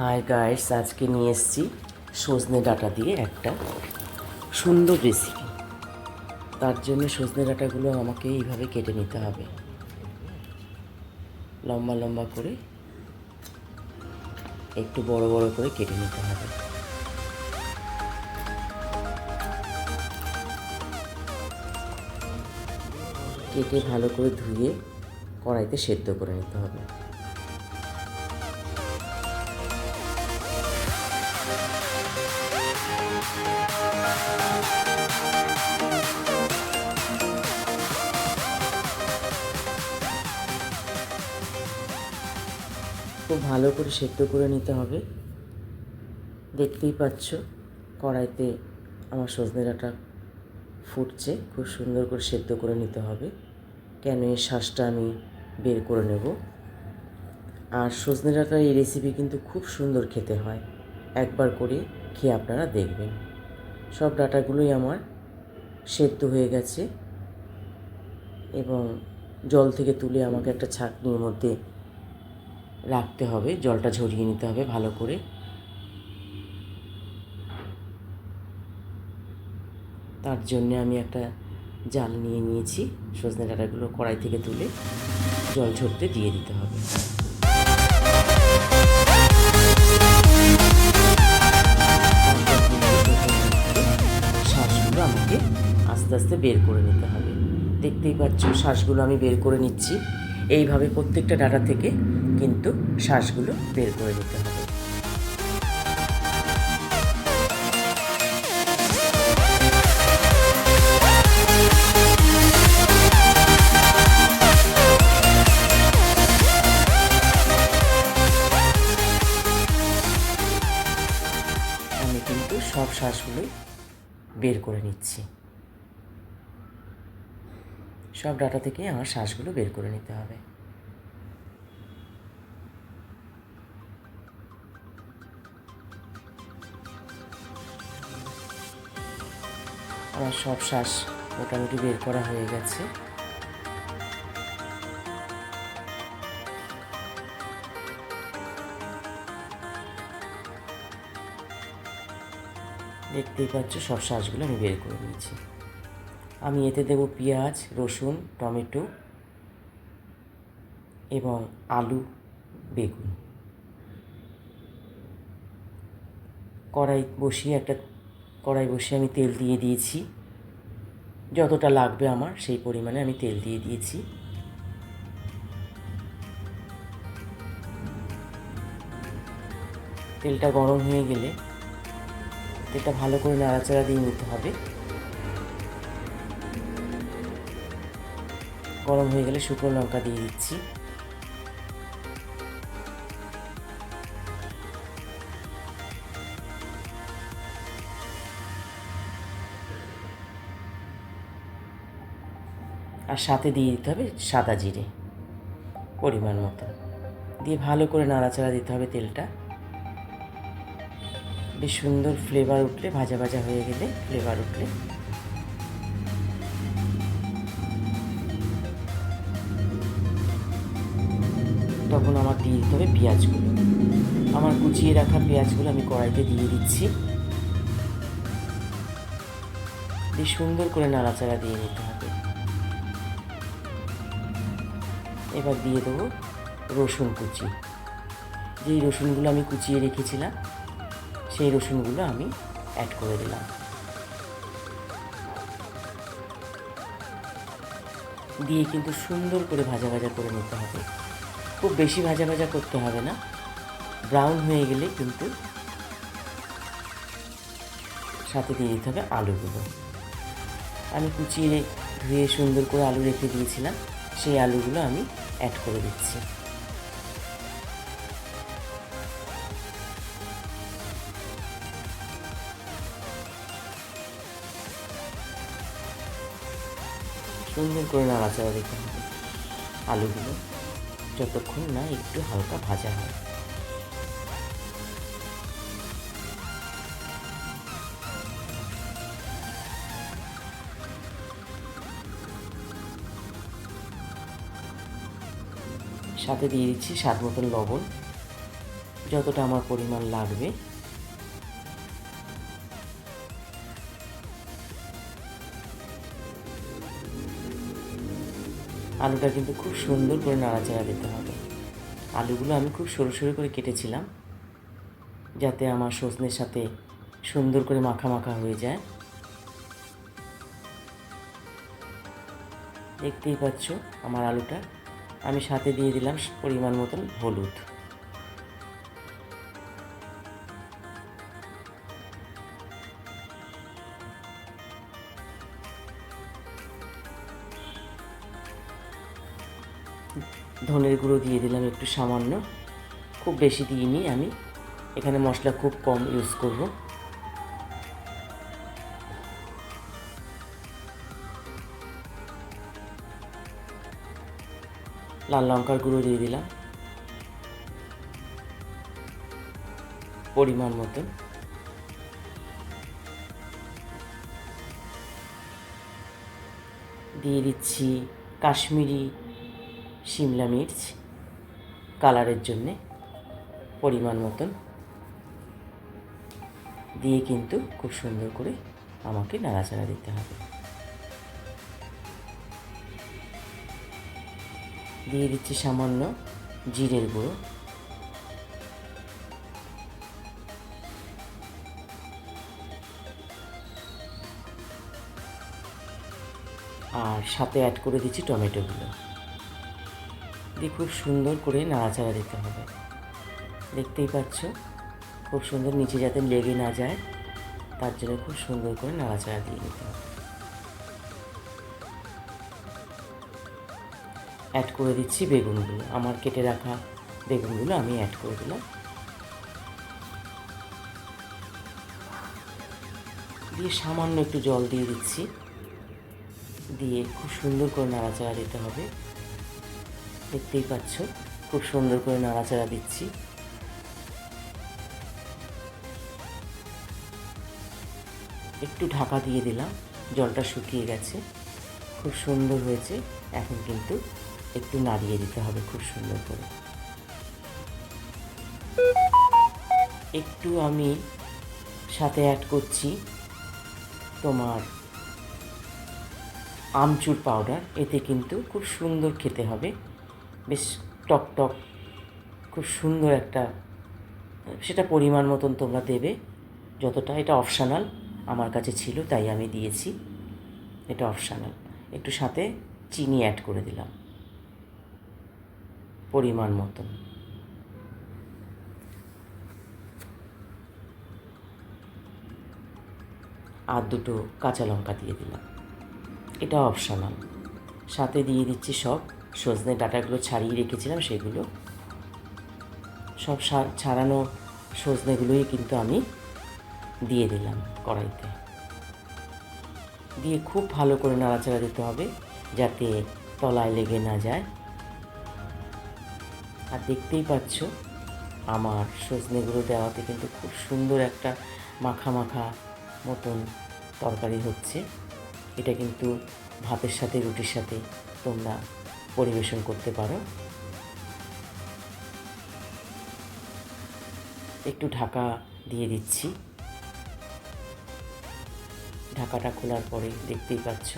Hi guys আজকে নিয়ে এসেছি সজনে ডাঁটা দিয়ে একটা সুন্দর রেসিপি তার জন্য সজনে ডাঁটাগুলো আমাকে এইভাবে কেটে নিতে হবে। লম্বা লম্বা করে একটু বড় বড় করে কেটে নিতে হবে। কেটে ভালো করে ধুয়ে কড়াইতে সেদ্ধ করে নিতে হবে। খুব ভালো করে সেদ্ধ করে নিতে হবে। দেখতেই পাচ্ছ, কড়াইতে আমার সজনে ডাঁটা ফুটছে, খুব সুন্দর করে সেদ্ধ করে নিতে হবে। কেন এই শ্বাসটা আমি বের করে নেব? আর সজনে ডাঁটার এই রেসিপি কিন্তু খুব সুন্দর খেতে হয়। একবার করে খেয়ে আপনারা দেখবেন। সব ডাটাগুলোই আমার সেদ্ধ হয়ে গেছে এবং জল থেকে তুলে আমাকে একটা ছাঁকনির মধ্যে রাখতে হবে, জলটা ঝরিয়ে নিতে হবে ভালো করে। তার জন্য আমি একটা জাল নিয়ে নিয়েছি, সজনে ডাঁটাগুলো কড়াই থেকে তুলে জল ঝরতে দিয়ে দিতে হবে। শ্বাসগুলো আমাকে আস্তে আস্তে বের করে নিতে হবে। দেখতেই পাচ্ছ শ্বাসগুলো আমি বের করে নিচ্ছি। এইভাবে প্রত্যেকটা ডাটা থেকে কিন্তু শ্বাসগুলো বের করে নিতে হবে। আমি কিন্তু সব শ্বাসগুলোই বের করে নিচ্ছি। সব ডাটা থেকে আমার শ্বাসগুলো বের করে নিতে হবে। আমার সব শ্বাস মোটামুটি বের করা হয়ে গেছে। দেখতেই পাচ্ছ সব শ্বাসগুলো আমি বের করে নিয়েছি। আমি এতে দেব পেঁয়াজ, রসুন, টমেটো এবং আলু, বেগুন। কড়াই বসিয়ে একটা, কড়াই বসিয়ে আমি তেল দিয়ে দিয়েছি। যতটা লাগবে আমার সেই পরিমাণে আমি তেল দিয়ে দিয়েছি। তেলটা গরম হয়ে গেলে, তেলটা ভালো করে নাড়াচাড়া দিয়ে নিতে হবে। গরম হয়ে গেলে শুকনো লঙ্কা দিয়ে দিচ্ছি। আর সাথে দিয়ে দিতে হবে সাদা জিরে, পরিমাণ মতো। দিয়ে ভালো করে নাড়াচাড়া দিতে হবে তেলটা। বেশ সুন্দর ফ্লেভার উঠলে, ভাজা ভাজা হয়ে গেলে ফ্লেভার উঠলে তখন আমার দিয়ে দিতে হবে পেঁয়াজগুলো। আমার কুচিয়ে রাখা পেঁয়াজগুলো আমি কড়াইতে দিয়ে দিচ্ছি। সুন্দর করে নাড়াচাড়া দিয়ে নিতে হবে। এবার দিয়ে দেবো রসুন কুচি। যেই রসুনগুলো আমি কুচিয়ে রেখেছিলাম, সেই রসুনগুলো আমি অ্যাড করে দিলাম। দিয়ে কিন্তু সুন্দর করে ভাজা ভাজা করে নিতে হবে। খুব বেশি ভাজা ভাজা করতে হবে না। ব্রাউন হয়ে গেলে কিন্তু সাথে দিয়ে দিতে হবে আলুগুলো। আমি কুচিয়ে ধুয়ে সুন্দর করে আলু রেখে দিয়েছিলাম। সেই আলুগুলো আমি অ্যাড করে দিচ্ছি। সুন্দর করে নাড়াচাড়া দিতে হবে আলুগুলো। যতক্ষণ না একটু হালকা ভাজা হয়। সাথে দিয়ে দিচ্ছি স্বাদ মতন লবণ। যতটা আমার পরিমাণ লাগবে। আলুটা কিন্তু খুব সুন্দর করে নাড়াচাড়া দিতে হবে। আলুগুলো আমি খুব সরু সরু করে কেটেছিলাম, যাতে আমার সজনের সাথে সুন্দর করে মাখা মাখা হয়ে যায়। দেখতেই পাচ্ছ আমার আলুটা, আমি সাথে দিয়ে দিলাম পরিমাণ মতন হলুদ। ধনের গুঁড়ো দিয়ে দিলাম একটু সামান্য। খুব বেশি দিইনি আমি। এখানে মশলা খুব কম ইউজ করব। লাল লঙ্কার গুঁড়ো দিয়ে দিলাম। পরিমাণ মতন। দিয়ে দিচ্ছি কাশ্মীরি শিমলা মির্চ কালারের জন্যে পরিমাণ মতন দিয়ে কিন্তু খুব সুন্দর করে আমাকে নাড়াচাড়া দিতে হবে। দিয়ে দিচ্ছি সামান্য জিরের গুঁড়ো। আর সাথে অ্যাড করে দিচ্ছি টমেটোগুলো। দিয়ে খুব সুন্দর করে নাড়াচাড়া দিতে হবে। দেখতেই পাচ্ছ, খুব সুন্দর নিচে যাতে লেগে না যায়, তার জন্য খুব সুন্দর করে নাড়াচাড়া দিয়ে নিতে হবে। অ্যাড করে দিচ্ছি বেগুনগুলো। আমার কেটে রাখা বেগুনগুলো আমি অ্যাড করে দিলাম। দিয়ে সামান্য একটু জল দিয়ে দিচ্ছি। দিয়ে খুব সুন্দর করে নাড়াচাড়া দিতে হবে। দেখতেই পাচ্ছ, খুব সুন্দর করে নাড়াচাড়া দিচ্ছি। একটু ঢাকা দিয়ে দিলাম, জলটা শুকিয়ে গেছে। খুব সুন্দর হয়েছে, এখন কিন্তু একটু নাড়িয়ে দিতে হবে খুব সুন্দর করে। একটু আমি সাথে অ্যাড করছি তোমার আমচুর পাউডার এতে কিন্তু খুব সুন্দর খেতে হবে। বেশ টক টক, খুব সুন্দর একটা, সেটা পরিমাণ মতন তোমরা দেবে যতটা, এটা অপশানাল, আমার কাছে ছিল, তাই আমি দিয়েছি। এটা অপশানাল। একটু সাথে চিনি অ্যাড করে দিলাম। পরিমাণ মতন। আর দুটো কাঁচা লঙ্কা দিয়ে দিলাম। এটা অপশনাল। সাথে দিয়ে দিচ্ছি সব। সজনে ডাটাগুলো ছাড়িয়ে রেখেছিলাম সেগুলো। সব ছাড়ানো সজনেগুলোই কিন্তু আমি দিয়ে দিলাম কড়াইতে। দিয়ে খুব ভালো করে নাড়াচাড়া দিতে হবে যাতে তলায় লেগে না যায়। আর দেখতেই পাচ্ছ, আমার সজনেগুলো দেওয়াতে কিন্তু খুব সুন্দর একটা মাখা মাখা মতন তরকারি হচ্ছে। এটা কিন্তু ভাতের সাথে, রুটির সাথে তোমরা পরিবেশন করতে পারো। একটু ঢাকা দিয়ে দিচ্ছি। ঢাকাটা খোলার পরে দেখতেই পাচ্ছ,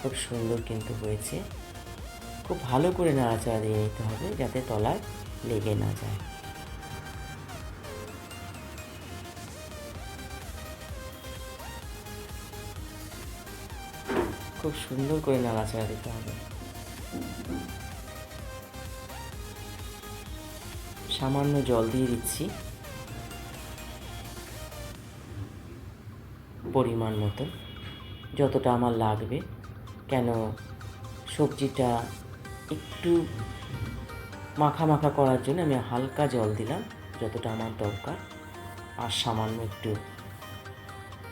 খুব সুন্দর কিন্তু হয়েছে। খুব ভালো করে নাড়াচাড়া দিয়ে নিতে হবে যাতে তলায় লেগে না যায়। খুব সুন্দর করে নাড়াচাড়া দিতে হবে। সামান্য জল দিয়ে দিচ্ছি। পরিমাণ মতো যতটা আমার লাগবে। কেন সবজিটা একটু মাখা মাখা করার জন্য আমি হালকা জল দিলাম, যতটা আমার দরকার। আর সামান্য একটু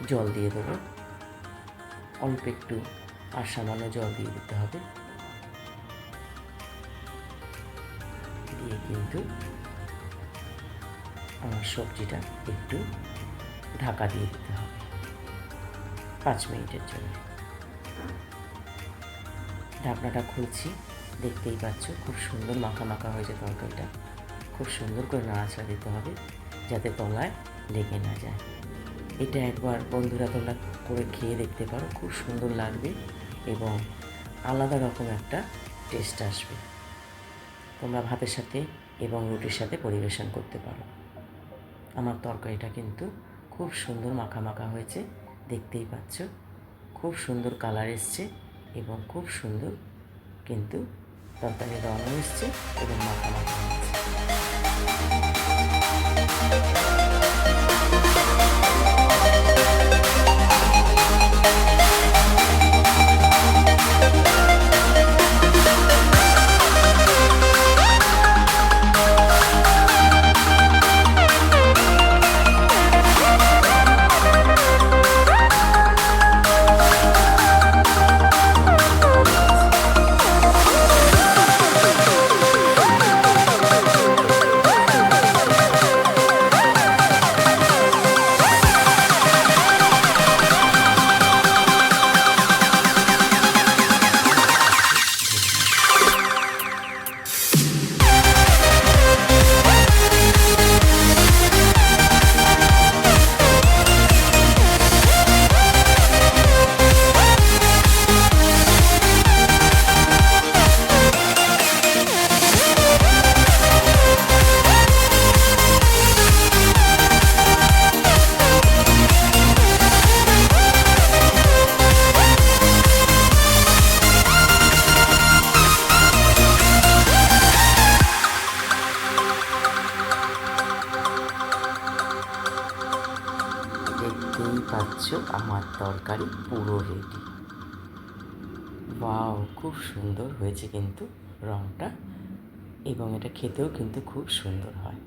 জল দিয়ে দেবো। অল্প একটু আর সামান্য জল দিয়ে দিতে হবে। দিয়ে কিন্তু আমার সবজিটা একটু ঢাকা দিয়ে দিতে হবে পাঁচ মিনিটের জন্য। ঢাকনাটা খুলছি, দেখতেই পাচ্ছ খুব সুন্দর মাখা মাখা হয়েছে তরকারিটা। খুব সুন্দর করে নাড়াচাড়া দিতে হবে যাতে তলায় লেগে না যায়। এটা একবার বন্ধুরা তোমরা করে খেয়ে দেখতে পারো, খুব সুন্দর লাগবে এবং আলাদা রকম একটা টেস্ট আসবে। তোমরা ভাতের সাথে এবং রুটির সাথে পরিবেশন করতে পারো। আমার তরকারিটা কিন্তু খুব সুন্দর মাখা মাখা হয়েছে, দেখতেই পাচ্ছ। খুব সুন্দর কালার এসছে এবং খুব সুন্দর কিন্তু তরকারি রঙও এসছে এবং মাখা মাখা হয়েছে। দেখতেই পাচ্ছ আমার তরকারি পুরো রেডি ওয়াও খুব সুন্দর হয়েছে কিন্তু রঙটা এবং এটা খেতেও কিন্তু খুব সুন্দর হয়।